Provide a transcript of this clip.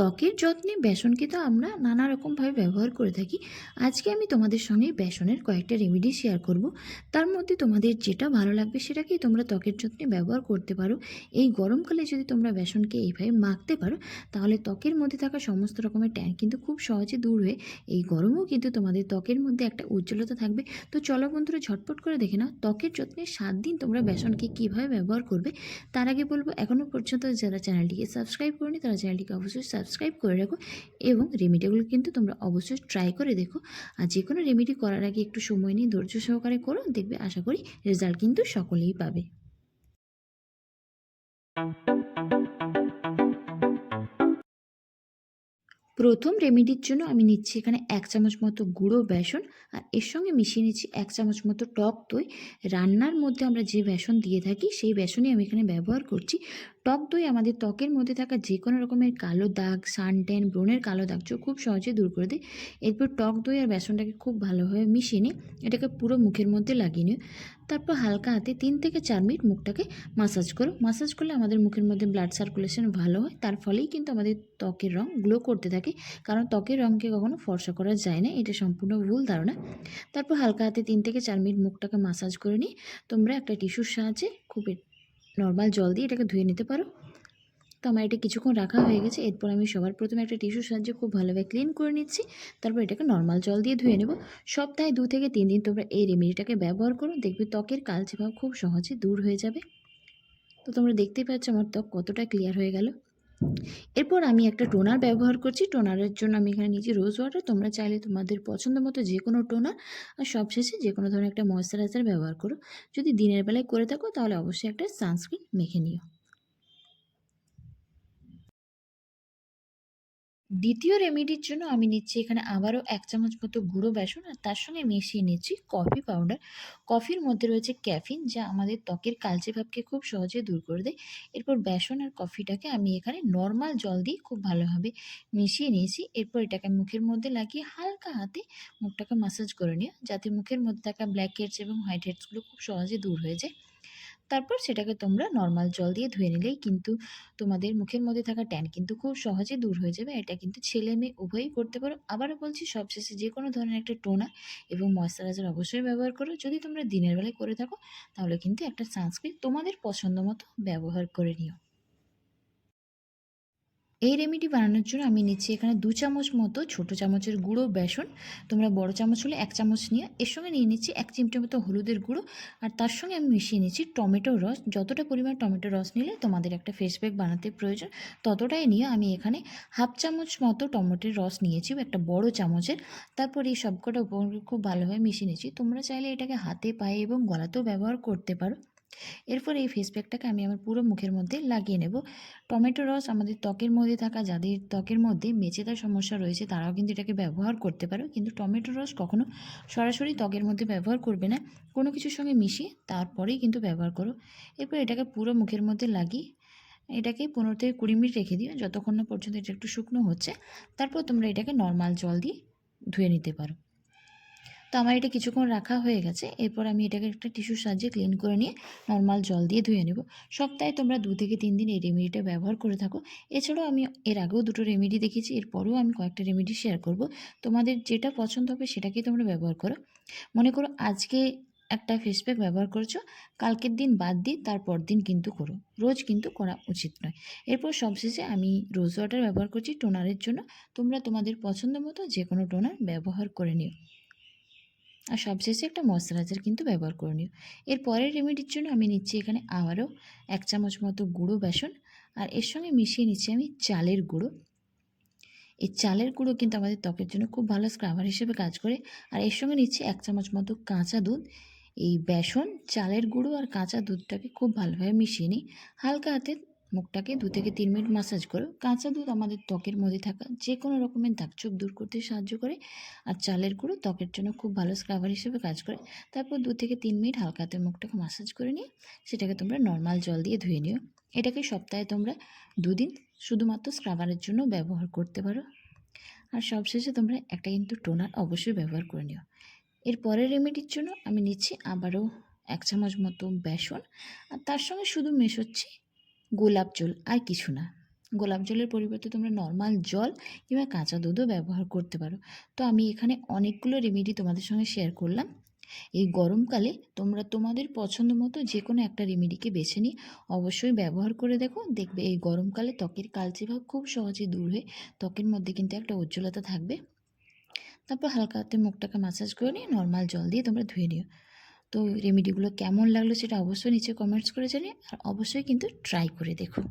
ত্বকের যত্নে বেসনকে তো আমরা নানা রকমভাবে ব্যবহার করে থাকি। আজকে আমি তোমাদের সঙ্গে বেসনের কয়েকটা রেমেডি শেয়ার করব। তার মধ্যে তোমাদের যেটা ভালো লাগবে সেটাকেই তোমরা ত্বকের যত্নে ব্যবহার করতে পারো। এই গরমকালে যদি তোমরা বেসনকে এইভাবে মাখতে পারো, তাহলে ত্বকের মধ্যে থাকা সমস্ত রকমের ট্যান কিন্তু খুব সহজে দূর হয়ে, এই গরমেও কিন্তু তোমাদের ত্বকের মধ্যে একটা উজ্জ্বলতা থাকবে। তো চলো বন্ধুরা, ঝটপট করে দেখে নাও, ত্বকের যত্নে সাত দিন তোমরা বেসনকে কীভাবে ব্যবহার করবে? তার আগে বলব এখনও পর্যন্ত যারা চ্যানেলটিকে সাবস্ক্রাইব করনি, তারা চ্যানেলটিকে অবশ্যই সাবস্ক্রাইব করে রাখো এবং রেমেডিগুলো কিন্তু তোমরা অবশ্যই ট্রাই করে দেখো। আর যে কোনো রেমেডি করার আগে একটু সময় নিয়ে ধৈর্য সহকারে করো, দেখবে আশা করি রেজাল্ট কিন্তু সকলেই পাবে। প্রথম রেমেডির জন্য আমি নিচ্ছি এখানে এক চামচ মতো গুঁড়ো বেসন আর এর সঙ্গে মিশিয়ে নিচ্ছি এক চামচ মতো টক দই। রান্নার মধ্যে আমরা যে বেসন দিয়ে থাকি সেই বেসনই আমি এখানে ব্যবহার করছি। টক দই আমাদের ত্বকের মধ্যে থাকা যে কোনো রকমের কালো দাগ সানটেন ব্রণের কালো দাগ খুব সহজে দূর করে দেয়। এরপর টক দই আর বেসনটাকে খুব ভালোভাবে মিশিয়ে নিয়ে এটাকে পুরো মুখের মধ্যে লাগিয়ে নিও। তারপর হালকা হাতে তিন থেকে চার মিনিট মুখটাকে মাসাজ করো। মাসাজ করলে আমাদের মুখের মধ্যে ব্লাড সার্কুলেশন ভালো হয়। তার ফলেই কিন্তু আমাদের ত্বকের রং গ্লো করতে থাকে। কারণ ত্বকের রঙকে কখনো ফর্সা করা যায় না। এটা সম্পূর্ণ ভুল ধারণা। তারপর হালকা হাতে তিন থেকে চার মিনিট মুখটাকে মাসাজ করে নিয়ে তোমরা একটা টিস্যুর সাহায্যে খুব নর্মাল জল দিয়ে এটাকে ধুয়ে নিতে পারো। তো আমার এটা কিছুক্ষণ রাখা হয়ে গেছে। এরপর আমি সবার প্রথমে একটা টিস্যুর সাহায্যে খুব ভালোভাবে ক্লিন করে নিচ্ছি। তারপর এটাকে নর্মাল জল দিয়ে ধুয়ে নেব। সপ্তাহে দু থেকে তিন দিন তোমরা এই রেমেডিটাকে ব্যবহার করো। দেখবে ত্বকের কালচে ভাব খুব সহজে দূর হয়ে যাবে। তো তোমরা দেখতেই পাচ্ছ আমার ত্বক কতটা ক্লিয়ার হয়ে গেল। এরপর আমি একটা টোনার ব্যবহার করছি। টোনারের জন্য আমি এখানে নিয়েছি রোজ ওয়াটার। তোমরা চাইলে তোমাদের পছন্দ মতো যে কোনো টোনার আর সবশেষে যে কোনো ধরনের একটা ময়শ্চারাইজার ব্যবহার করো। যদি দিনের বেলায় করে থাকো তাহলে অবশ্যই একটা সানস্ক্রিন মেখে নিও। দ্বিতীয় রেমেডির জন্য আমি নিচ্ছি এখানে আবারও এক চামচ মতো গুঁড়ো বেসন আর তার সঙ্গে মিশিয়ে নিচ্ছি কফি পাউডার কফির মধ্যে রয়েছে ক্যাফিন যা আমাদের ত্বকের কালচে ভাবকে খুব সহজে দূর করে দেয়। এরপর বেসন আর কফিটাকে আমি এখানে নর্মাল জল দিয়ে খুব ভালোভাবে মিশিয়ে নিয়েছি। এরপর এটাকে মুখের মধ্যে লাগিয়ে হালকা হাতে মুখটাকে মাসাজ করে নিও যাতে মুখের মধ্যে থাকা ব্ল্যাক হেডস এবং হোয়াইট হেডসগুলো খুব সহজে দূর হয়ে যায়। তারপর সেটাকে তোমরা নর্মাল জল দিয়ে ধুয়ে নিলেই কিন্তু তোমাদের মুখের মধ্যে থাকা ট্যান কিন্তু খুব সহজে দূর হয়ে যাবে। এটা কিন্তু ছেলে মেয়ে উভয়ই করতে পারো। আবারও বলছি, সবশেষে যে কোনো ধরনের একটা টোনা এবং ময়শ্চারাইজার অবশ্যই ব্যবহার করো। যদি তোমরা দিনের বেলায় করে থাকো, তাহলে কিন্তু একটা সানস্ক্রিন তোমাদের পছন্দ মতো ব্যবহার করে নিও। এই রেমেডি বানানোর জন্য আমি নিচ্ছি এখানে দু চামচ মতো ছোটো চামচের গুঁড়ো, বেসন। তোমরা বড় চামচ হলে এক চামচ নিয়ে এর সঙ্গে নিয়ে নিচ্ছি এক চিমটে মতো হলুদের গুঁড়ো। আর তার সঙ্গে আমি মিশিয়ে নিচ্ছি টমেটোর রস। যতটা পরিমাণ টমেটোর রস নিলে তোমাদের একটা ফেস প্যাক বানাতে প্রয়োজন। ততটাই নিয়ে আমি এখানে হাফ চামচ মতো টমেটোর রস নিয়েছি, একটা বড় চামচের। তারপর এই সবকটা খুব ভালোভাবে মিশিয়ে নিচ্ছি। তোমরা চাইলে এটাকে হাতে, পায়ে এবং গলাতেও ব্যবহার করতে পারো। এরপর এই ফেস প্যাকটাকে আমি আমার পুরো মুখের মধ্যে লাগিয়ে নেব। টমেটো রস আমাদের ত্বকের মধ্যে থাকা, যাদের ত্বকের মধ্যে মেচেদার সমস্যা রয়েছে, তারাও কিন্তু এটাকে ব্যবহার করতে পারো। কিন্তু টমেটো রস কখনো সরাসরি ত্বকের মধ্যে ব্যবহার করবে না। কোনো কিছুর সঙ্গে মিশিয়ে তারপরেই কিন্তু ব্যবহার করো। এরপর এটাকে পুরো মুখের মধ্যে লাগিয়ে এটাকে পনেরো থেকে কুড়ি মিনিট রেখে দিও। যতক্ষণ না পর্যন্ত এটা একটু শুকনো হচ্ছে, তারপর তোমরা এটাকে নর্মাল জল দিয়ে ধুয়ে নিতে পারো। তো আমার এটা কিছুক্ষণ রাখা হয়ে গেছে। এরপর আমি এটাকে একটা টিস্যুর সাহায্যে ক্লিন করে নিয়ে নর্মাল জল দিয়ে ধুয়ে নেব। সপ্তাহে তোমরা দু থেকে তিন দিন এই রেমেডিটা ব্যবহার করে থাকো। এছাড়াও আমি এর আগেও দুটো রেমেডি দেখেছি, এরপরেও আমি কয়েকটা রেমেডি শেয়ার করব। তোমাদের যেটা পছন্দ হবে সেটাকেই তোমরা ব্যবহার করো। মনে করো আজকে একটা ফেস প্যাক ব্যবহার করছ, কালকের দিন বাদ দিয়ে তারপর দিন কিন্তু করো। রোজ কিন্তু করা উচিত নয়। এরপর সবশেষে আমি রোজ ওয়াটার ব্যবহার করছি টোনারের জন্য। তোমরা তোমাদের পছন্দ মতো যে কোনো টোনার ব্যবহার করে নিও। আর সবশেষে একটা ময়শ্চারাইজার কিন্তু ব্যবহার করে নিও। এর পরের রেমেডির জন্য আমি নিচ্ছি এখানে আবারও এক চামচ মতো গুঁড়ো বেসন আর এর সঙ্গে মিশিয়ে নিচ্ছি আমি চালের গুঁড়ো। এই চালের গুঁড়ো কিন্তু আমাদের ত্বকের জন্য খুব ভালো স্ক্রাবার হিসেবে কাজ করে। আর এর সঙ্গে নিচ্ছি এক চামচ মতো কাঁচা দুধ। এই বেসন, চালের গুঁড়ো আর কাঁচা দুধটাকে খুব ভালোভাবে মিশিয়ে নিই। হালকা হাতে মুখটাকে দু থেকে তিন মিনিট মাসাজ করো। কাঁচা দুধ আমাদের ত্বকের মধ্যে থাকা যে কোনো রকমের দাগছোপ দূর করতে সাহায্য করে আর চালের গুঁড়ো ত্বকের জন্য খুব ভালো স্ক্রাবার হিসেবে কাজ করে। তারপর দু থেকে তিন মিনিট হালকা হাতে মুখটাকে মাসাজ করে নিয়ে সেটাকে তোমরা নর্মাল জল দিয়ে ধুয়ে নিও। এটাকে সপ্তাহে তোমরা দুদিন শুধুমাত্র স্ক্রাবারের জন্য ব্যবহার করতে পারো। আর সবশেষে তোমরা একটা কিন্তু টোনার অবশ্যই ব্যবহার করে নিও। এর পরের রেমেডির জন্য আমি নিচ্ছি আবারও এক চামচ মতো বেসন। আর তার সঙ্গে শুধু মেশাচ্ছি গোলাপ জল আর কিছু না। গোলাপ জলের পরিবর্তে তোমরা নর্মাল জল কিংবা কাঁচা দুধও ব্যবহার করতে পারো। তো আমি এখানে অনেকগুলো রেমেডি তোমাদের সঙ্গে শেয়ার করলাম। এই গরমকালে তোমরা তোমাদের পছন্দ মতো যে কোনো একটা রেমেডিকে বেছে নিয়ে অবশ্যই ব্যবহার করে দেখো। দেখবে এই গরমকালে ত্বকের কালচে ভাব খুব সহজে দূর হয়ে। ত্বকের মধ্যে কিন্তু একটা উজ্জ্বলতা থাকবে। তারপর হালকা হাতে মুখটাকে মাসাজ করে নিয়ে নর্মাল জল দিয়ে তোমরা ধুয়ে নিও। তো রেমেডিগুলো কেমন লাগল সেটা অবশ্যই নিচে কমেন্টস করে জানিয়ে আর অবশ্যই কিন্তু ট্রাই করে দেখো।